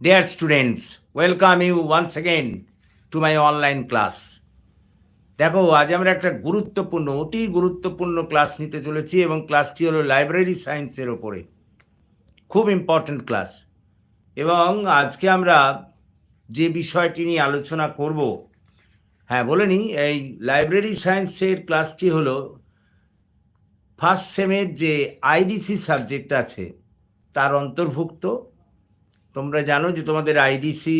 Dear students, welcome you once again to my online class. দেখো আজ আমরা একটা গুরুত্বপূর্ণ অতি গুরুত্বপূর্ণ ক্লাস নিতে চলেছি এবং ক্লাসটি হলো লাইব্রেরি সায়েন্সের ওপরে। খুব ইম্পর্ট্যান্ট ক্লাস এবং আজকে আমরা যে বিষয়টি নিয়ে আলোচনা করব হ্যাঁ বলে নিই এই লাইব্রেরি সায়েন্সের ক্লাসটি হলো ফার্স্ট সেমের যে আইডিসি সাবজেক্ট আছে তার অন্তর্ভুক্ত। তোমরা জানো যে তোমাদের আইডিসি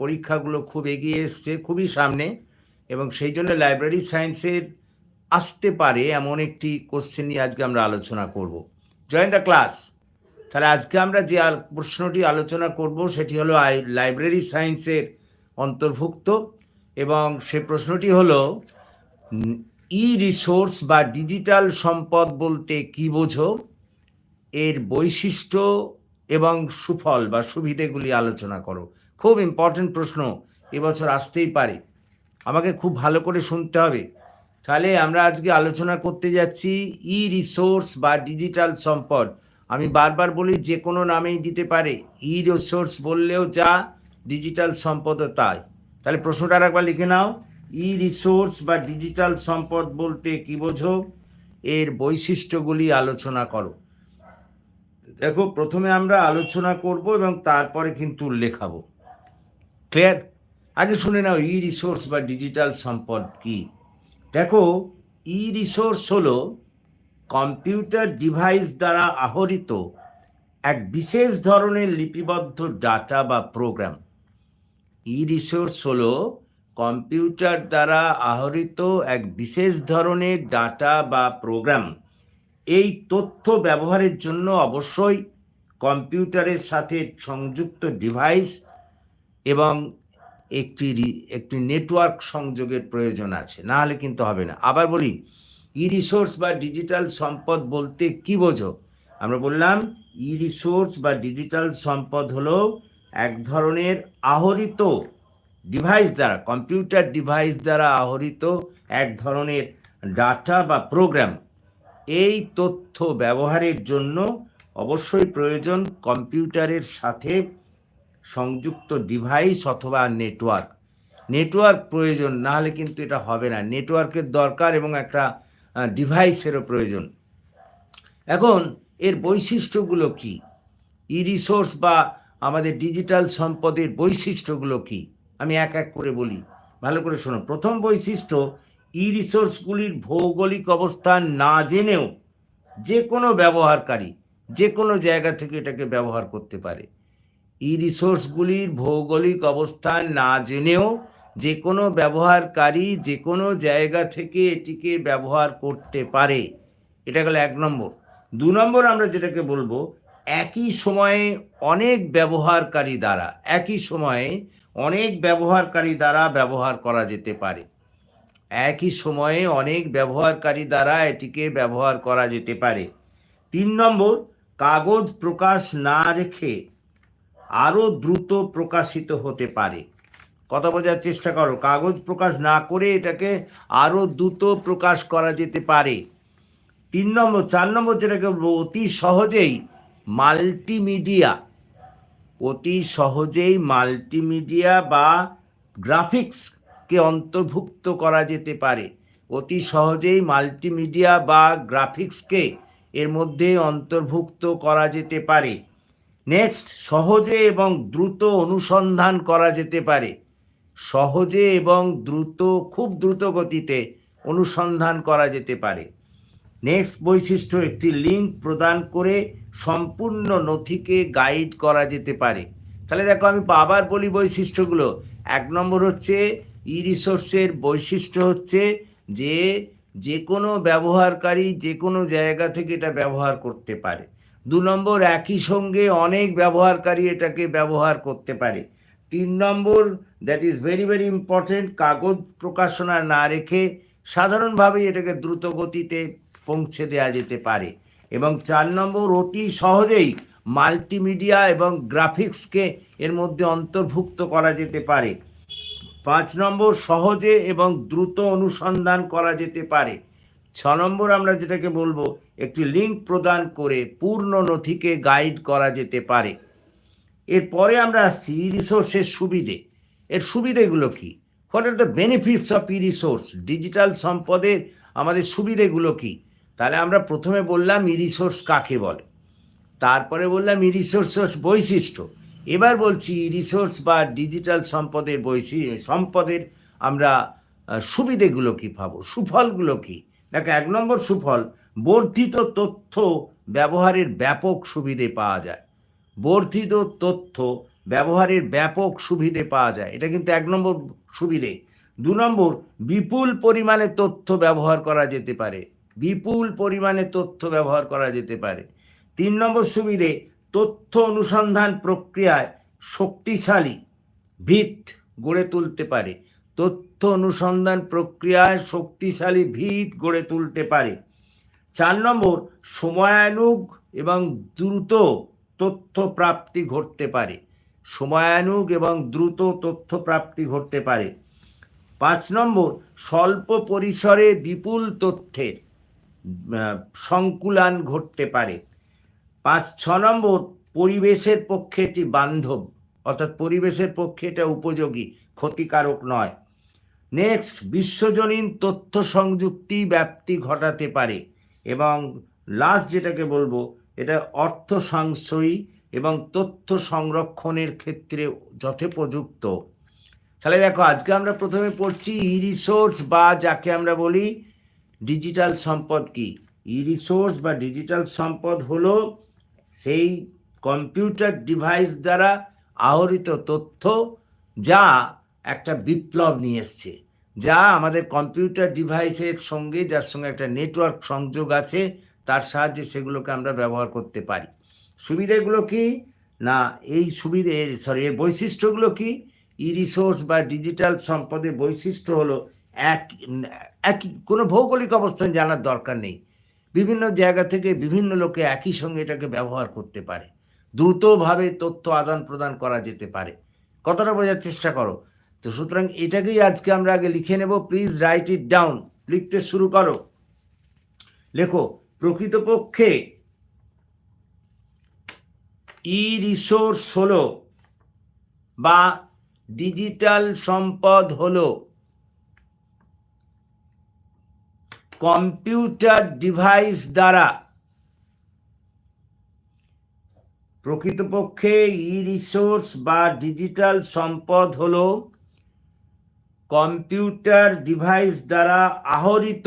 পরীক্ষাগুলো খুব এগিয়ে এসছে, খুবই সামনে, এবং সেই জন্য লাইব্রেরি সায়েন্সের আসতে পারে এমন একটি কোশ্চেন নিয়ে আজকে আমরা আলোচনা করব। জয়েন দ্য ক্লাস তাহলে আজকে আমরা যে প্রশ্নটি আলোচনা করব, সেটি হলো আই লাইব্রেরি সায়েন্সের অন্তর্ভুক্ত, এবং সে প্রশ্নটি হলো ই রিসোর্স বা ডিজিটাল সম্পদ বলতে কি বোঝো? এর বৈশিষ্ট্য এবং সুফল বা সুবিধেগুলি আলোচনা করো। খুব ইম্পর্ট্যান্ট প্রশ্ন, এবছর আসতেই পারে। আমাকে খুব ভালো করে শুনতে হবে। তাহলে আমরা আজকে আলোচনা করতে যাচ্ছি ই রিসোর্স বা ডিজিটাল সম্পদ। আমি বারবার বলি, যে কোনো নামেই দিতে পারে। ই রিসোর্স বললেও যা ডিজিটাল সম্পদও তাই। তাহলে প্রশ্নটা একবার লিখে নাও। ই রিসোর্স বা ডিজিটাল সম্পদ বলতে কি বোঝো? এর বৈশিষ্ট্যগুলি আলোচনা করো। দেখো, প্রথমে আমরা আলোচনা করব এবং তারপরে কিন্তু লেখাবো ক্লিয়ার আগে শুনে নাও ই রিসোর্স বা ডিজিটাল সম্পদ কি? দেখো ই রিসোর্স হলো কম্পিউটার ডিভাইস দ্বারা আহরিত এক বিশেষ ধরনের লিপিবদ্ধ ডাটা বা প্রোগ্রাম ই রিসোর্স হলো কম্পিউটার দ্বারা আহরিত এক বিশেষ ধরনের ডাটা বা প্রোগ্রাম এই তথ্য ব্যবহারের জন্য অবশ্যই কম্পিউটারের সাথে সংযুক্ত ডিভাইস এবং একটি একটি নেটওয়ার্ক সংযোগের প্রয়োজন আছে। না হলে কিন্তু হবে না। আবার বলি ই রিসোর্স বা ডিজিটাল সম্পদ বলতে কি বোঝো? আমরা বললাম ই রিসোর্স বা ডিজিটাল সম্পদ হলো এক ধরনের আহরিত ডিভাইস দ্বারা কম্পিউটার ডিভাইস দ্বারা আহরিত এক ধরনের ডাটা বা প্রোগ্রাম এই তথ্য ব্যবহারের জন্য অবশ্যই প্রয়োজন কম্পিউটারের সাথে সংযুক্ত ডিভাইস অথবা নেটওয়ার্ক। নেটওয়ার্ক প্রয়োজন, না হলে কিন্তু এটা হবে না। নেটওয়ার্কের দরকার এবং একটা ডিভাইসেরও প্রয়োজন। এখন, এর বৈশিষ্ট্যগুলো কি? ই রিসোর্স বা আমাদের ডিজিটাল সম্পদের বৈশিষ্ট্যগুলো কি? আমি এক এক করে বলি। ভালো করে শোনো। প্রথম বৈশিষ্ট্য ই রিসোর্সগুলির ভৌগোলিক অবস্থান না জেনেও যে কোনো ব্যবহারকারী যে কোনো জায়গা থেকে এটাকে ব্যবহার করতে পারে। ই রিসোর্সগুলির ভৌগোলিক অবস্থান না জেনেও যে কোনো ব্যবহারকারী যে কোনো জায়গা থেকে এটিকে ব্যবহার করতে পারে। এটা গেল এক নম্বর। দু নম্বর আমরা যেটাকে বলব, একই সময়ে অনেক ব্যবহারকারী দ্বারা, একই সময়ে অনেক ব্যবহারকারী দ্বারা ব্যবহার করা যেতে পারে। একই সময়ে অনেক ব্যবহারকারী দ্বারা এটিকে ব্যবহার করা যেতে পারে। তিন নম্বর, কাগজ প্রকাশ না রেখে আরও দ্রুত প্রকাশিত হতে পারে। কথা বোঝার চেষ্টা করো, কাগজ প্রকাশ না করে এটাকে আরও দ্রুত প্রকাশ করা যেতে পারে। তিন নম্বর, চার নম্বর যেটাকে অতি সহজেই মাল্টিমিডিয়া, অতি সহজেই মাল্টিমিডিয়া বা গ্রাফিক্সকে অন্তর্ভুক্ত করা যেতে পারে? অতি সহজেই মাল্টিমিডিয়া বা গ্রাফিক্সকে এর মধ্যে অন্তর্ভুক্ত করা যেতে পারে। নেক্সট, সহজে এবং দ্রুত অনুসন্ধান করা যেতে পারে। সহজে এবং দ্রুত, খুব দ্রুত গতিতে অনুসন্ধান করা যেতে পারে। নেক্সট বৈশিষ্ট্য, একটি লিঙ্ক প্রদান করে সম্পূর্ণ নথিকে গাইড করা যেতে পারে। তাহলে দেখো, আমি আবার বলি বৈশিষ্ট্যগুলো। এক নম্বর হচ্ছে ই রিসোর্সের বৈশিষ্ট্য হচ্ছে যে যে কোনো ব্যবহারকারী যে কোনো জায়গা থেকে এটা ব্যবহার করতে পারে। দু নম্বর, একই সঙ্গে অনেক ব্যবহারকারী এটাকে ব্যবহার করতে পারে। তিন number that is very very important কাগজ প্রকাশনা না রেখে সাধারণভাবেই এটাকে দ্রুত গতিতে পৌঁছে দেওয়া যেতে পারে। এবং চার নম্বর, অতি সহজেই মাল্টিমিডিয়া এবং গ্রাফিক্সকে এর মধ্যে অন্তর্ভুক্ত করা যেতে পারে। পাঁচ নম্বর সহজে এবং দ্রুত অনুসন্ধান করা যেতে পারে। ছ নম্বর আমরা যেটাকে বলব, একটি লিঙ্ক প্রদান করে পূর্ণ নথিকে গাইড করা যেতে পারে। এরপরে আমরা আসছি ই রিসোর্সের সুবিধে। এর সুবিধেগুলো কি? What are the benefits of e resource digital সম্পদের আমাদের সুবিধেগুলো কি? তাহলে আমরা প্রথমে বললাম ই রিসোর্স কাকে বলে? তারপরে বললাম ই রিসোর্স বৈশিষ্ট্য। এবার বলছি রিসোর্স বা ডিজিটাল সম্পদের বৈশি, সম্পদের আমরা সুবিধেগুলো কী পাবো? সুফলগুলো কী? দেখো, এক নম্বর সুফল, বর্ধিত তথ্য ব্যবহারের ব্যাপক সুবিধে পাওয়া যায়। বর্ধিত তথ্য ব্যবহারের ব্যাপক সুবিধে পাওয়া যায়। এটা কিন্তু এক নম্বর সুবিধে। দু নম্বর, বিপুল পরিমাণে তথ্য ব্যবহার করা যেতে পারে। বিপুল পরিমাণে তথ্য ব্যবহার করা যেতে পারে। তিন নম্বর সুবিধে তথ্য অনুসন্ধান প্রক্রিয়ায় শক্তিশালী ভিত গড়ে তুলতে পারে। তথ্য অনুসন্ধান প্রক্রিয়ায় শক্তিশালী ভিত গড়ে তুলতে পারে। চার নম্বর, সময়ানুগ এবং দ্রুত তথ্য প্রাপ্তি ঘটতে পারে। সময়ানুগ এবং দ্রুত তথ্য প্রাপ্তি ঘটতে পারে। পাঁচ নম্বর, স্বল্প পরিসরে বিপুল তথ্যের সংকুলান ঘটতে পারে। পাঁচ, ছ নম্বর, পরিবেশের পক্ষে এটি বান্ধব। অর্থাৎ পরিবেশের পক্ষে এটা উপযোগী, ক্ষতিকারক নয়। নেক্সট, বিশ্বজনীন তথ্য সংযুক্তি ব্যাপ্তি ঘটাতে পারে এবং লাস্ট যেটাকে বলব, এটা অর্থ সাশ্রয়ী এবং তথ্য সংরক্ষণের ক্ষেত্রে যথোপযুক্ত। তাহলে দেখো, আজকে আমরা প্রথমে পড়ছি ই রিসোর্স বা যাকে আমরা বলি ডিজিটাল সম্পদ কি? ই রিসোর্স বা ডিজিটাল সম্পদ হলো সেই কম্পিউটার ডিভাইস দ্বারা আহরিত তথ্য যা একটা বিপ্লব নিয়ে এসছে, যা আমাদের কম্পিউটার ডিভাইসের সঙ্গে, যার সঙ্গে একটা নেটওয়ার্ক সংযোগ আছে, তার সাহায্যে সেগুলোকে আমরা ব্যবহার করতে পারি। সুবিধেগুলো কি? না, এই সুবিধে সরি এর বৈশিষ্ট্যগুলো কি? ই রিসোর্স বা ডিজিটাল সম্পদের বৈশিষ্ট্য হলো এক একই কোনো ভৌগোলিক অবস্থান জানার দরকার নেই। বিভিন্ন জায়গা থেকে বিভিন্ন লোকে একই সঙ্গে এটাকে ব্যবহার করতে পারে। দ্রুতভাবে তথ্য আদান প্রদান করা যেতে পারে। কতটা বোঝার চেষ্টা করো? তো সুতরাং এটাকেই আজকে আমরা আগে লিখে নেব। প্লিজ রাইট ইট ডাউন লিখতে শুরু করো। লেখো, প্রকৃতপক্ষে ই রিসোর্স হলো বা ডিজিটাল সম্পদ হলো কম্পিউটার ডিভাইস দ্বারা প্রকৃতপক্ষে ই রিসোর্স বা ডিজিটাল সম্পদ হলো কম্পিউটার ডিভাইস দ্বারা আহরিত।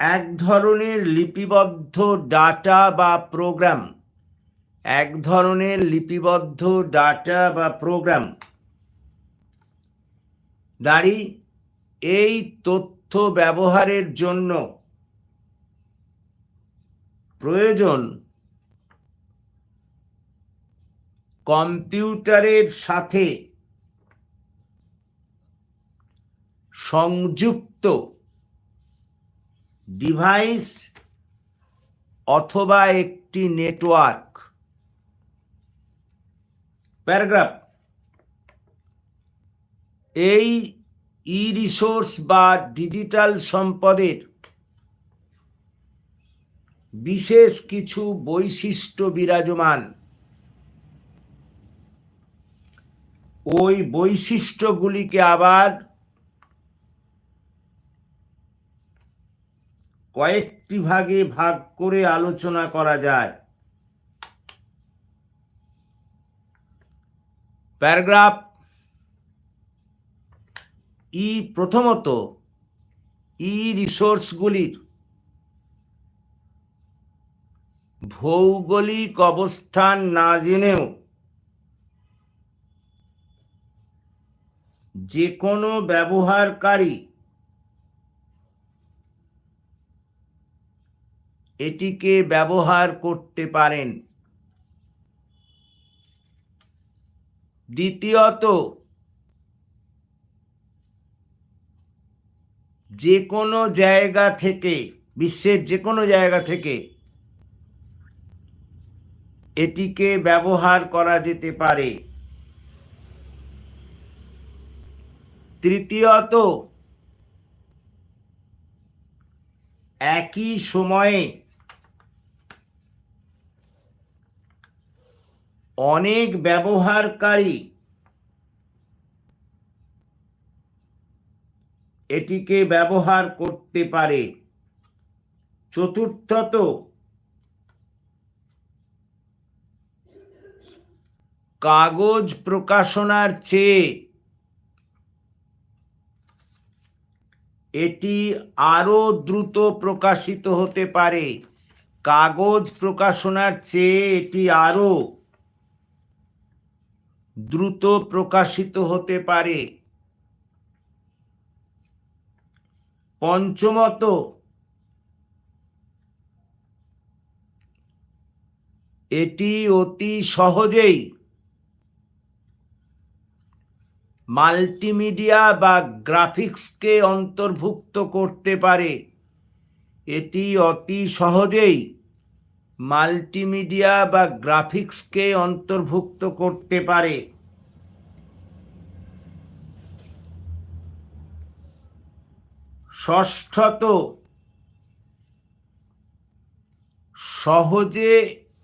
এক ধরনের লিপিবদ্ধ ডাটা বা প্রোগ্রাম। এক ধরনের লিপিবদ্ধ ডাটা বা প্রোগ্রাম। দাঁড়ি এই তথ্য ব্যবহারের জন্য প্রয়োজন কম্পিউটারের সাথে সংযুক্ত ডিভাইস অথবা একটি নেটওয়ার্ক। প্যারাগ্রাফ এই ই রিসোর্স বা ডিজিটাল সম্পদের বিশেষ কিছু বৈশিষ্ট্য বিরাজমান। ওই বৈশিষ্ট্যগুলিকে আবার কয়েকটি ভাগে ভাগ করে আলোচনা করা যায়। প্যারাগ্রাফ ই প্রথমত ই রিসোর্সগুলির ভৌগোলিক অবস্থান না জেনেও যে কোনো ব্যবহারকারী এটিকে ব্যবহার করতে পারেন। দ্বিতীয়ত যে কোনো জায়গা থেকে, বিশ্বের যে কোনো জায়গা থেকে এটিকে ব্যবহার করা যেতে পারে। তৃতীয়ত, একই সময়ে অনেক ব্যবহারকারী এটিকে ব্যবহার করতে পারে। চতুর্থত, কাগজ প্রকাশনার চেয়ে এটি আরও দ্রুত প্রকাশিত হতে পারে। কাগজ প্রকাশনার চেয়ে এটি আরও দ্রুত প্রকাশিত হতে পারে। পঞ্চমত। এটি অতি সহজেই মাল্টিমিডিয়া বা গ্রাফিক্সকে অন্তর্ভুক্ত করতে পারে। এটি অতি সহজেই মাল্টিমিডিয়া বা গ্রাফিক্সকে অন্তর্ভুক্ত করতে পারে। ষষ্ঠত। সহজে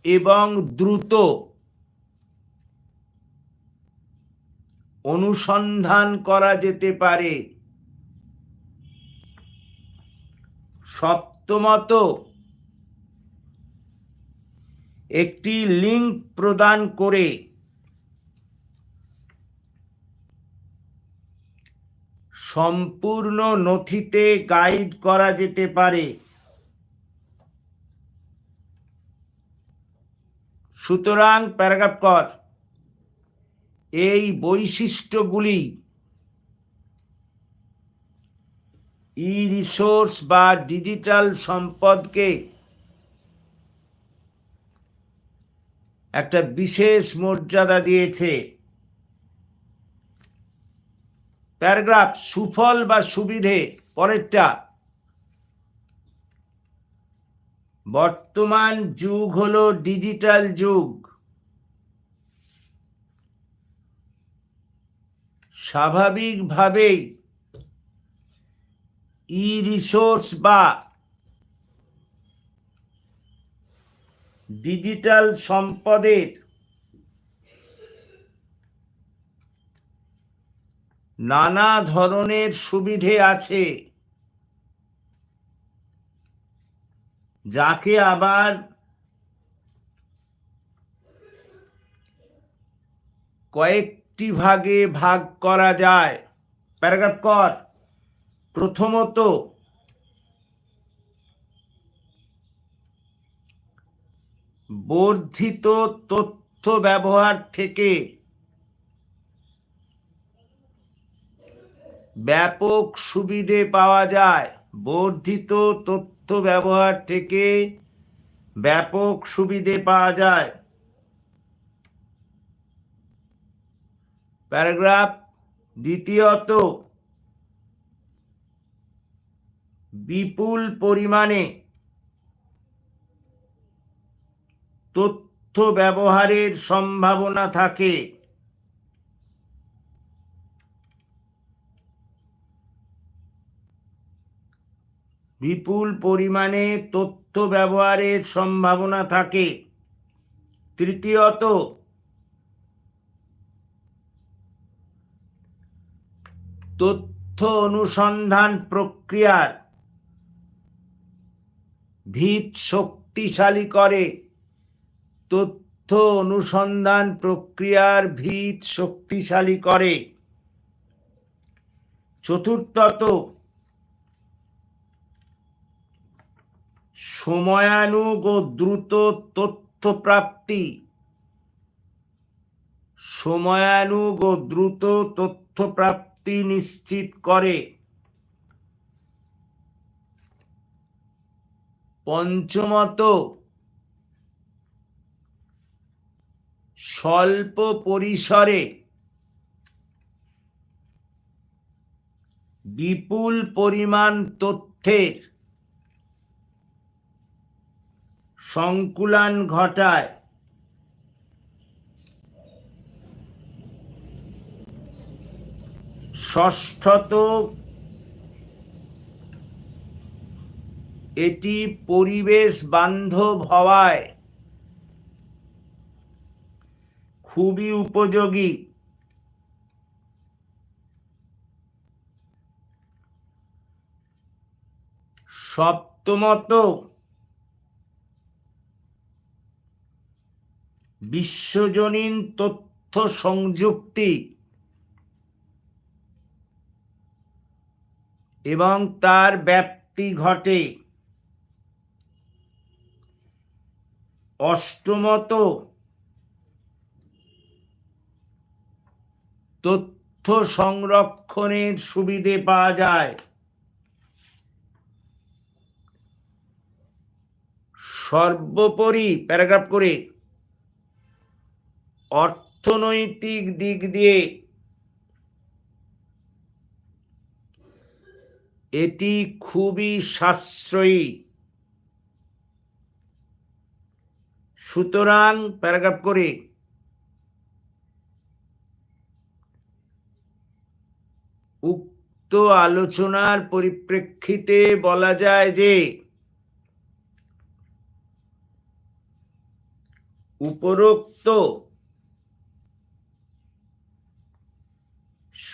এবং দ্রুত অনুসন্ধান করা যেতে পারে। সপ্তমত একটি লিঙ্ক প্রদান করে সম্পূর্ণ নথিতে গাইড করা যেতে পারে। সুতরাং প্যারাগ্রাফ কর, এই বৈশিষ্ট্যগুলি ই রিসোর্স বা ডিজিটাল সম্পদকে একটা বিশেষ মর্যাদা দিয়েছে। প্যারাগ্রাফ সুফল বা সুবিধে, পরেরটা। বর্তমান যুগ হলো ডিজিটাল যুগ। স্বাভাবিকভাবেই ই রিসোর্স বা ডিজিটাল সম্পদের নানা ধরনের সুবিধে আছে। যাকে আবার কয়েকটি ভাগে ভাগ করা যায়। প্যারাগ্রাফ কর। প্রথমত, বর্ধিত তথ্য ব্যবহার থেকে ব্যাপক সুবিধে পাওয়া যায়। বর্ধিত তথ্য ব্যবহার থেকে ব্যাপক সুবিধে পাওয়া যায়। প্যারাগ্রাফ দ্বিতীয়ত, বিপুল পরিমাণে তথ্য ব্যবহারের সম্ভাবনা থাকে। বিপুল পরিমাণে তথ্য ব্যবহারের সম্ভাবনা থাকে। তৃতীয়ত, তথ্য অনুসন্ধান প্রক্রিয়ার ভিত শক্তিশালী করে। তথ্য অনুসন্ধান প্রক্রিয়ার ভিত শক্তিশালী করে। চতুর্থত সময়ানুগ ও দ্রুত তথ্য প্রাপ্তি সময়ানুগ ও দ্রুত তথ্য প্রাপ্তি নিশ্চিত করে। পঞ্চমত, স্বল্প পরিসরে বিপুল পরিমাণ তথ্যের সংকুলান ঘটায়। ষষ্ঠত এটি পরিবেশ বান্ধব হওয়ায় খুবই উপযোগী। সপ্তমত বিশ্বজনীন তথ্য সংযুক্তি এবং তার ব্যাপ্তি ঘটে। অষ্টমত, তথ্য সংরক্ষণের সুবিধে পাওয়া যায়। সর্বোপরি, প্যারাগ্রাফ করে অর্থনৈতিক দিক দিয়ে। এটি খুবই সাশ্রয়ী। সুতরাং, প্যারাগ্রাফ করে। উক্ত আলোচনার পরিপ্রেক্ষিতে বলা যায় যে, উপরোক্ত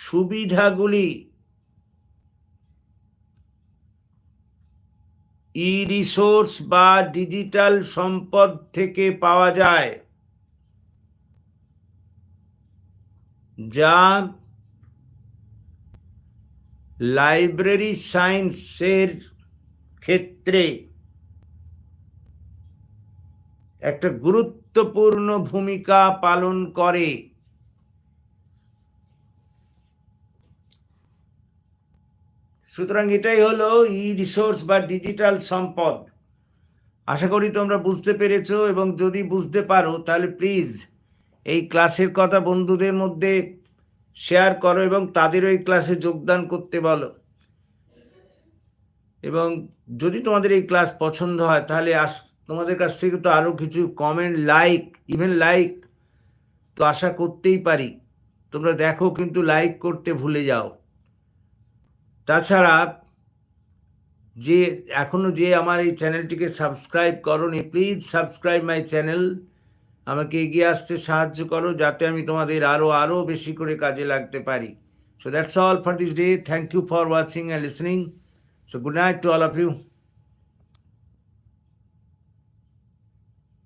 সুবিধাগুলি। ই রিসোর্স বা ডিজিটাল সম্পদ থেকে পাওয়া যায়। যা লাইব্রেরি সায়েন্সের ক্ষেত্রে একটা গুরুত্বপূর্ণ ভূমিকা পালন করে। সুতরাং এটাই হলো ই রিসোর্স বা ডিজিটাল সম্পদ। আশা করি তোমরা বুঝতে পেরেছ এবং যদি বুঝতে পারো, তাহলে প্লিজ এই ক্লাসের কথা বন্ধুদের মধ্যে শেয়ার করো এবং তাদেরও এই ক্লাসে যোগদান করতে বলো। এবং যদি তোমাদের এই ক্লাস পছন্দ হয়, তাহলে আস, তোমাদের কাছ থেকে তো আরও কিছু কমেন্ট লাইক ইভেন লাইক তো আশা করতেই পারি। তোমরা দেখো কিন্তু লাইক করতে ভুলে যাও। তাছাড়া যে এখনও যে আমার এই চ্যানেলটিকে সাবস্ক্রাইব করনি প্লিজ সাবস্ক্রাইব মাই চ্যানেল আমাকে এগিয়ে আসতে সাহায্য করো, যাতে আমি তোমাদের আরও আরও বেশি করে কাজে লাগতে পারি। So that's all for this day thank you for watching and listening so good night to all of you